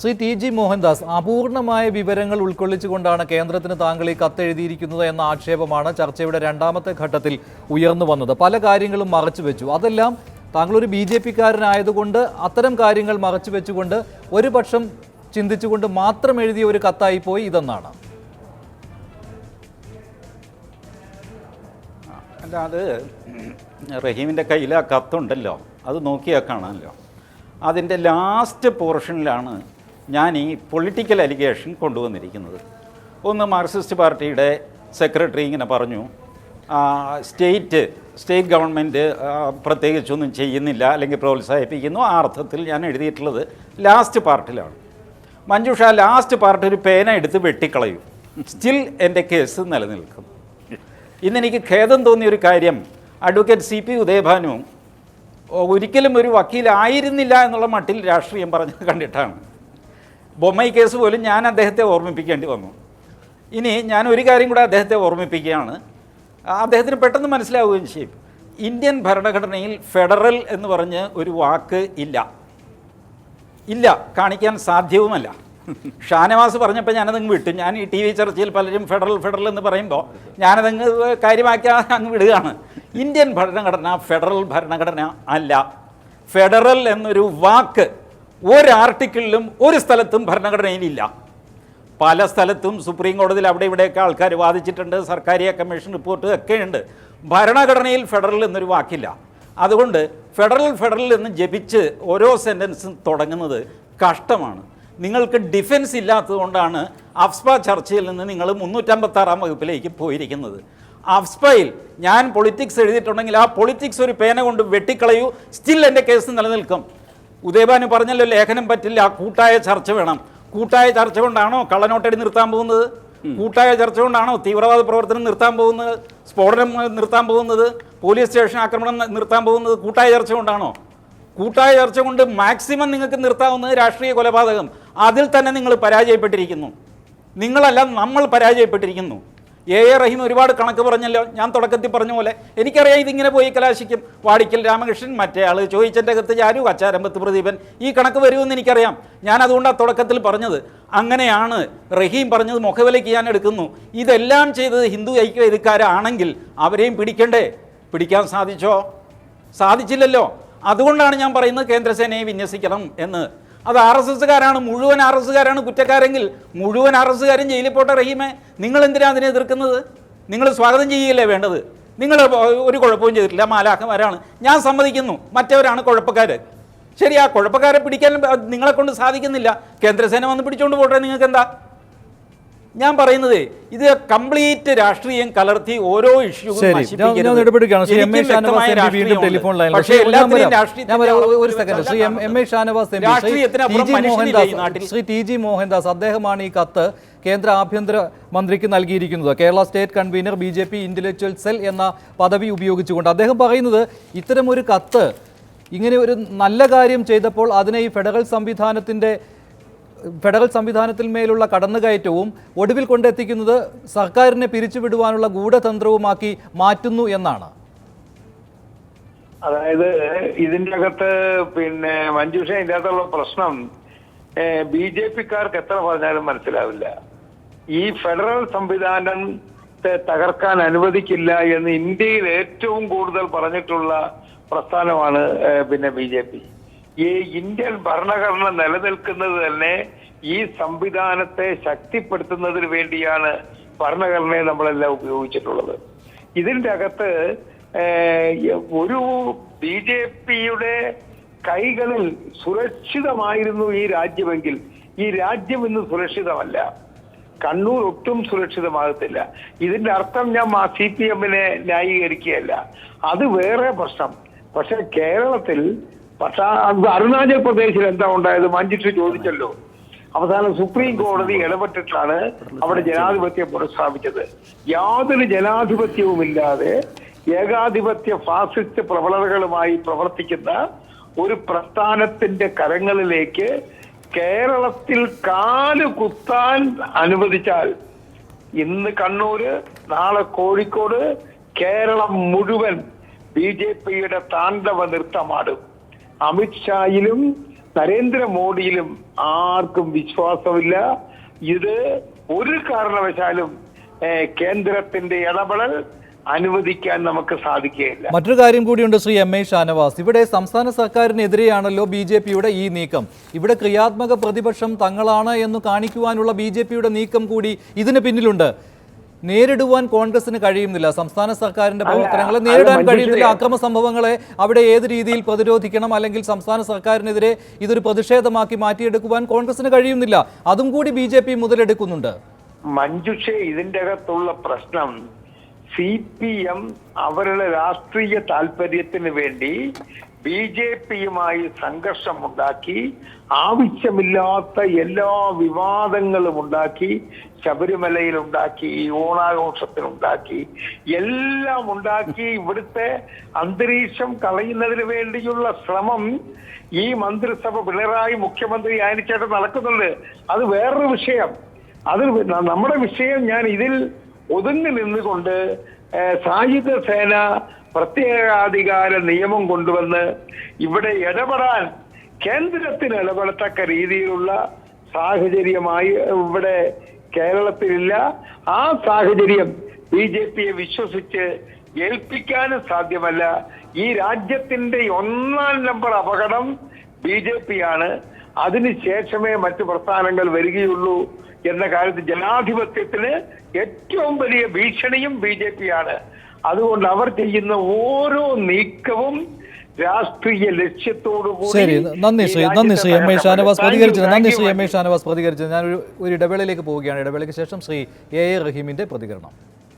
Shri T G Mohandas അപൂർണമായ വിവരങ്ങൾ ഉൾക്കൊള്ളിച്ചുകൊണ്ടാണ് കേന്ദ്രത്തിന് താങ്കൾ ഈ കത്തെഴുതിയിരിക്കുന്നത് എന്ന ആക്ഷേപമാണ് ചർച്ചയുടെ രണ്ടാമത്തെ ഘട്ടത്തിൽ ഉയർന്നു വന്നത്. പല കാര്യങ്ങളും മറച്ചു വെച്ചു. അതെല്ലാം താങ്കൾ ഒരു ബി ജെ പിക്കാരനായതുകൊണ്ട് അത്തരം കാര്യങ്ങൾ മറച്ചു വെച്ചുകൊണ്ട് ഒരു പക്ഷം ചിന്തിച്ചുകൊണ്ട് മാത്രം എഴുതിയ ഒരു കത്തായി പോയി ഇതെന്നാണ്. അല്ല അത് റഹീമിന്റെ കയ്യിൽ ആ കത്തുണ്ടല്ലോ. അത് നോക്കിയാൽ കാണാമല്ലോ. അതിന്റെ ലാസ്റ്റ് പോർഷനിലാണ് ഞാൻ ഈ പൊളിറ്റിക്കൽ അലിഗേഷൻ കൊണ്ടുവന്നിരിക്കുന്നത്. ഒന്ന് മാർക്സിസ്റ്റ് പാർട്ടിയുടെ സെക്രട്ടറി ഇങ്ങനെ പറഞ്ഞു സ്റ്റേറ്റ് സ്റ്റേറ്റ് ഗവൺമെന്റ് പ്രത്യേകിച്ചൊന്നും ചെയ്യുന്നില്ല അല്ലെങ്കിൽ പ്രോത്സാഹിപ്പിക്കുന്നു ആ അർത്ഥത്തിൽ ഞാൻ എഴുതിയിട്ടുള്ളത് ലാസ്റ്റ് പാർട്ടിലാണ് മഞ്ജുഷ ലാസ്റ്റ് പാർട്ടി ഒരു പേന എടുത്ത് വെട്ടിക്കളയും. സ്റ്റിൽ എന്റെ കേസ് നിലനിൽക്കും. ഇന്നെനിക്ക് ഖേദം തോന്നിയ ഒരു കാര്യം അഡ്വക്കേറ്റ് സി പി ഉദയഭാനു ഒരിക്കലും ഒരു വക്കീലായിരുന്നില്ല എന്നുള്ള മട്ടിൽ രാഷ്ട്രീയം പറഞ്ഞത് കണ്ടിട്ടാണ്. ബൊമ്മൈ കേസ് പോലും ഞാൻ അദ്ദേഹത്തെ ഓർമ്മിപ്പിക്കേണ്ടി വന്നു. ഇനി ഞാൻ ഒരു കാര്യം കൂടെ അദ്ദേഹത്തെ ഓർമ്മിപ്പിക്കുകയാണ്. അദ്ദേഹത്തിന് പെട്ടെന്ന് മനസ്സിലാവുകയും ചെയ്യും. ഇന്ത്യൻ ഭരണഘടനയിൽ ഫെഡറൽ എന്ന് പറഞ്ഞ് ഒരു വാക്ക് ഇല്ല. ഇല്ല കാണിക്കാൻ സാധ്യവുമല്ല. ഷാനവാസ് പറഞ്ഞപ്പോൾ ഞാനതങ്ങ് വിട്ടു. ഞാൻ ഈ ടി വി ചർച്ചയിൽ പലരും ഫെഡറൽ ഫെഡറൽ എന്ന് പറയുമ്പോൾ ഞാനതങ്ങ് കാര്യമാക്കി അങ്ങ് വിടുകയാണ്. ഇന്ത്യൻ ഭരണഘടന ഫെഡറൽ ഭരണഘടന അല്ല. ഫെഡറൽ എന്നൊരു വാക്ക് ഒരു ആർട്ടിക്കിളിലും ഒരു സ്ഥലത്തും ഭരണഘടനയിലില്ല പല സ്ഥലത്തും സുപ്രീം കോടതിയിൽ അവിടെ ഇവിടെയൊക്കെ ആൾക്കാർ വാദിച്ചിട്ടുണ്ട് സർക്കാരിയ കമ്മീഷൻ റിപ്പോർട്ട് ഒക്കെ ഉണ്ട്. ഭരണഘടനയിൽ ഫെഡറൽ എന്നൊരു വാക്കില്ല. അതുകൊണ്ട് ഫെഡറൽ ഫെഡറൽ എന്ന് ജപിച്ച് ഓരോ സെന്റൻസും തുടങ്ങുന്നത് കഷ്ടമാണ്. നിങ്ങൾക്ക് ഡിഫൻസ് ഇല്ലാത്തതുകൊണ്ടാണ് അഫ്സ്പ ചർച്ചയിൽ നിന്ന് നിങ്ങൾ മുന്നൂറ്റമ്പത്താറാം വകുപ്പിലേക്ക് പോയിരിക്കുന്നത്. അഫ്സ്പയിൽ ഞാൻ പൊളിറ്റിക്സ് എഴുതിയിട്ടുണ്ടെങ്കിൽ ആ പൊളിറ്റിക്സ് ഒരു പേന കൊണ്ട് വെട്ടിക്കളയൂ സ്റ്റിൽ എന്റെ കേസ് നിലനിൽക്കും. ഉദയഭാനു പറഞ്ഞല്ലോ ലേഖനം പറ്റില്ല കൂട്ടായ ചർച്ച വേണം. കൂട്ടായ ചർച്ച കൊണ്ടാണോ കള്ളനോട്ടടി നിർത്താൻ പോകുന്നത്? കൂട്ടായ ചർച്ച കൊണ്ടാണോ തീവ്രവാദ പ്രവർത്തനം നിർത്താൻ പോകുന്നത്? സ്ഫോടനം നിർത്താൻ പോകുന്നത്? പോലീസ് സ്റ്റേഷൻ ആക്രമണം നിർത്താൻ പോകുന്നത്? കൂട്ടായ ചർച്ച കൊണ്ടാണോ? കൂട്ടായ ചർച്ച കൊണ്ട് മാക്സിമം നിങ്ങൾക്ക് നിർത്താവുന്നത് രാഷ്ട്രീയ കൊലപാതകം. അതിൽ തന്നെ നിങ്ങൾ പരാജയപ്പെട്ടിരിക്കുന്നു. നിങ്ങളല്ല നമ്മൾ പരാജയപ്പെട്ടിരിക്കുന്നു. എ എ റഹീം ഒരുപാട് കണക്ക് പറഞ്ഞല്ലോ. ഞാൻ തുടക്കത്തിൽ പറഞ്ഞ പോലെ എനിക്കറിയാം ഇതിങ്ങനെ പോയി കലാശിക്കും. വാടിക്കൽ രാമകൃഷ്ണൻ മറ്റേ ആൾ ചോദിച്ചന്റെ അകത്ത് ചാരു കച്ചാരമ്പത്ത് പ്രദീപൻ ഈ കണക്ക് വരുമെന്ന് എനിക്കറിയാം. ഞാൻ അതുകൊണ്ടാണ് തുടക്കത്തിൽ പറഞ്ഞത്. അങ്ങനെയാണ് റഹീം പറഞ്ഞത് മുഖവിലയ്ക്ക് ഞാൻ എടുക്കുന്നു. ഇതെല്ലാം ചെയ്തത് ഹിന്ദു ഐക്യവേദിക്കാരാണെങ്കിൽ അവരെയും പിടിക്കണ്ടേ? പിടിക്കാൻ സാധിച്ചോ? സാധിച്ചില്ലല്ലോ. അതുകൊണ്ടാണ് ഞാൻ പറയുന്നത് കേന്ദ്രസേനയെ വിന്യസിക്കണം എന്ന്. അത് ആർ എസ് എസ്സുകാരാണ് മുഴുവൻ ആർ എസ്സുകാരാണ് കുറ്റക്കാരെങ്കിൽ മുഴുവൻ ആർ എസ്സുകാരും ജയിലിൽ പോട്ടെ റഹീമെ. നിങ്ങൾ എന്തിനാണ് അതിനെ എതിർക്കുന്നത്? നിങ്ങൾ സ്വാഗതം ചെയ്യുകയല്ലേ വേണ്ടത്? നിങ്ങൾ ഒരു കുഴപ്പവും ചെയ്തിട്ടില്ല. മാലാഖമാരാണ്. ഞാൻ സമ്മതിക്കുന്നു. മറ്റവരാണ് കുഴപ്പക്കാർ ശരി ആ കുഴപ്പക്കാരെ പിടിക്കാൻ നിങ്ങളെ കൊണ്ട് സാധിക്കുന്നില്ല. കേന്ദ്രസേന വന്ന് പിടിച്ചുകൊണ്ട് പോട്ടെ. നിങ്ങൾക്ക് എന്താ ഞാൻ പറയുന്നത് ഇത് കംപ്ലീറ്റ് രാഷ്ട്രീയം കലർത്തി ഓരോ ശരി. G. Mohandas. T G Mohandas അദ്ദേഹമാണ് ഈ കത്ത് കേന്ദ്ര ആഭ്യന്തര മന്ത്രിക്ക് നൽകിയിരിക്കുന്നത്. Kerala state convener B J P intellectual cell എന്ന പദവി ഉപയോഗിച്ചുകൊണ്ട് അദ്ദേഹം പറയുന്നത് ഇത്തരം ഒരു കത്ത് ഇങ്ങനെ ഒരു നല്ല കാര്യം ചെയ്തപ്പോൾ അതിനെ ഈ ഫെഡറൽ സംവിധാനത്തിന്റെ ഫെഡറൽ സംവിധാനത്തിൽ മേലുള്ള കടന്നുകയറ്റവും ഒടുവിൽ കൊണ്ടെത്തിക്കുന്നത് സർക്കാരിനെ പിരിച്ചുവിടുവാനുള്ള ഗൂഢതന്ത്രവുമാക്കി മാറ്റുന്നു എന്നാണ്. അതായത് ഇതിന്റെ അകത്ത് പിന്നെ മഞ്ജുഷ ഇതിന്റെ അകത്തുള്ള പ്രശ്നം ബി ജെ പിക്കാർക്ക് എത്ര പറഞ്ഞാലും മനസ്സിലാവില്ല. ഈ ഫെഡറൽ സംവിധാനം തകർക്കാൻ അനുവദിക്കില്ല എന്ന് ഇന്ത്യയിൽ ഏറ്റവും കൂടുതൽ പറഞ്ഞിട്ടുള്ള പ്രസ്ഥാനമാണ് പിന്നെ ബി ജെ പി. ഈ ഇന്ത്യൻ ഭരണഘടന നിലനിൽക്കുന്നത് തന്നെ ഈ സംവിധാനത്തെ ശക്തിപ്പെടുത്തുന്നതിന് വേണ്ടിയാണ് ഭരണഘടനയെ നമ്മളെല്ലാം ഉപയോഗിച്ചിട്ടുള്ളത്. ഇതിന്റെ അകത്ത് ഒരു ബി ജെ പിയുടെ കൈകളിൽ സുരക്ഷിതമായിരുന്നു ഈ രാജ്യമെങ്കിൽ ഈ രാജ്യം ഇന്ന് സുരക്ഷിതമല്ല. കണ്ണൂർ ഒട്ടും സുരക്ഷിതമാകത്തില്ല. ഇതിന്റെ അർത്ഥം ഞാൻ സി പി എമ്മിനെ ന്യായീകരിക്കുകയല്ല. അത് വേറെ പ്രശ്നം. പക്ഷെ കേരളത്തിൽ പക്ഷേ അരുണാചൽ പ്രദേശിൽ എന്താ ഉണ്ടായത്? മഞ്ചിട്ട് ചോദിച്ചല്ലോ. അവസാനം സുപ്രീം കോടതി ഇടപെട്ടിട്ടാണ് അവിടെ ജനാധിപത്യം പുനഃസ്ഥാപിച്ചത്. യാതൊരു ജനാധിപത്യവുമില്ലാതെ ഏകാധിപത്യ ഫാസിസ്റ്റ് പ്രവണതകളുമായി പ്രവർത്തിക്കുന്ന ഒരു പ്രസ്ഥാനത്തിന്റെ കരങ്ങളിലേക്ക് കേരളത്തിൽ കാൽ കുത്താൻ അനുവദിച്ചാൽ ഇന്ന് കണ്ണൂര് നാളെ കോഴിക്കോട് കേരളം മുഴുവൻ ബി ജെ പിയുടെ താണ്ഡവ നൃത്തമാടും. അമിത്ഷായിലും നരേന്ദ്രമോദിയിലും ആർക്കും വിശ്വാസമില്ല. ഇത് ഒരു കാരണവശാലും കേന്ദ്രത്തിന്റെ ഇടപെടൽ അനുവദിക്കാൻ നമുക്ക് സാധിക്കുകയില്ല. മറ്റൊരു കാര്യം കൂടിയുണ്ട് ശ്രീ എം എ ഷാനവാസ്. ഇവിടെ സംസ്ഥാന സർക്കാരിനെതിരെയാണല്ലോ ബി ജെ പിയുടെ ഈ നീക്കം. ഇവിടെ ക്രിയാത്മക പ്രതിപക്ഷം തങ്ങളാണ് എന്ന് കാണിക്കുവാനുള്ള ബി ജെ പിയുടെ നീക്കം കൂടി ഇതിന് പിന്നിലുണ്ട്. നേരിടുവാൻ കോൺഗ്രസിന് കഴിയുന്നില്ല. സംസ്ഥാന സർക്കാരിന്റെ പ്രവർത്തനങ്ങളെ നേരിടാൻ കഴിയുന്നില്ല. അക്രമ സംഭവങ്ങളെ അവിടെ ഏത് രീതിയിൽ പ്രതിരോധിക്കണം അല്ലെങ്കിൽ സംസ്ഥാന സർക്കാരിനെതിരെ ഇതൊരു പ്രതിഷേധമാക്കി മാറ്റിയെടുക്കുവാൻ കോൺഗ്രസിന് കഴിയുന്നില്ല. അതും കൂടി ബി ജെ പി മുതലെടുക്കുന്നുണ്ട്. മഞ്ജുഷ ഇതിന്റെ അകത്തുള്ള പ്രശ്നം സി പി എം അവരുടെ രാഷ്ട്രീയ താല്പര്യത്തിന് വേണ്ടി ബി ജെ പിയുമായി സംഘർഷമുണ്ടാക്കി ആവശ്യമില്ലാത്ത എല്ലാ വിവാദങ്ങളും ഉണ്ടാക്കി ശബരിമലയിൽ ഉണ്ടാക്കി ഓണാഘോഷത്തിനുണ്ടാക്കി എല്ലാം ഉണ്ടാക്കി ഇവിടുത്തെ അന്തരീക്ഷം കളയുന്നതിന് വേണ്ടിയുള്ള ശ്രമം ഈ മന്ത്രിസഭ പിണറായി മുഖ്യമന്ത്രി ആയിരിച്ചേട്ടൻ നടക്കുന്നുണ്ട്. അത് വേറൊരു വിഷയം. അത് നമ്മുടെ വിഷയം ഞാൻ ഇതിൽ ഒതുങ്ങി നിന്നുകൊണ്ട് സായുധ സേന പ്രത്യേകാധികാര നിയമം കൊണ്ടുവന്ന് ഇവിടെ ഇടപെടാൻ കേന്ദ്രത്തിന് ഇടപെടത്തക്ക രീതിയിലുള്ള സാഹചര്യമായി ഇവിടെ കേരളത്തിലില്ല. ആ സാഹചര്യം ബി ജെ പിയെ വിശ്വസിച്ച് ഏൽപ്പിക്കാനും സാധ്യമല്ല. ഈ രാജ്യത്തിന്റെ ഒന്നാം നമ്പർ അപകടം ബി ജെ പി ആണ് അതിനുശേഷമേ മറ്റു പ്രസ്ഥാനങ്ങൾ വരികയുള്ളൂ എന്ന കാര്യത്തിൽ ജനാധിപത്യത്തിന് ഏറ്റവും വലിയ ഭീഷണിയും ബി ജെ പി ആണ് അതുകൊണ്ട് അവർ ചെയ്യുന്ന ഓരോ നീക്കവും രാഷ്ട്രീയ ലക്ഷ്യത്തോടു കൂടി ശരി നന്ദി ശ്രീ രാജ്യത്തെ നന്ദി ശ്രീ എം എ ഷാനവാസ് പ്രതികരിച്ചത് നന്ദി ശ്രീ എം എ ഷാനവാസ് പ്രതികരിച്ചത് ഞാൻ ഒരു ഇടവേളയിലേക്ക് പോവുകയാണ് ഇടവേളയ്ക്ക് ശേഷം ശ്രീ എ എ റഹീമിന്റെ പ്രതികരണം.